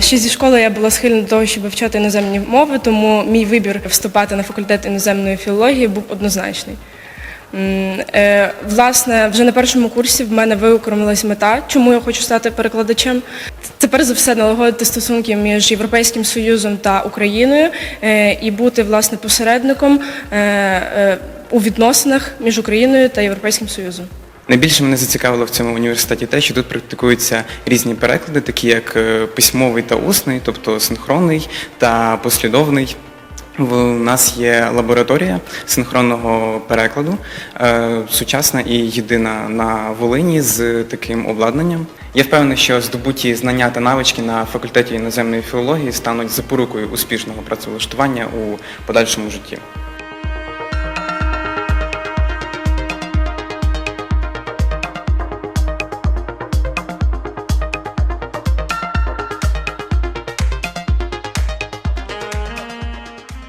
Ще зі школи я була схильна до того, щоб вивчати іноземні мови, тому мій вибір вступати на факультет іноземної філології був однозначний. Е, Власне, вже на першому курсі в мене виокремилась мета, чому я хочу стати перекладачем. Це перш за все налагодити стосунки між Європейським Союзом та Україною е, і бути власне посередником е, у відносинах між Україною та Європейським Союзом. Найбільше мене зацікавило в цьому університеті те, що тут практикуються різні переклади, такі як е, письмовий та усний, тобто синхронний та послідовний. В нас є лабораторія синхронного перекладу, е, сучасна і єдина на Волині з таким обладнанням. Я впевнений, що здобуті знання та навички на факультеті іноземної філології стануть запорукою успішного працевлаштування у подальшому житті.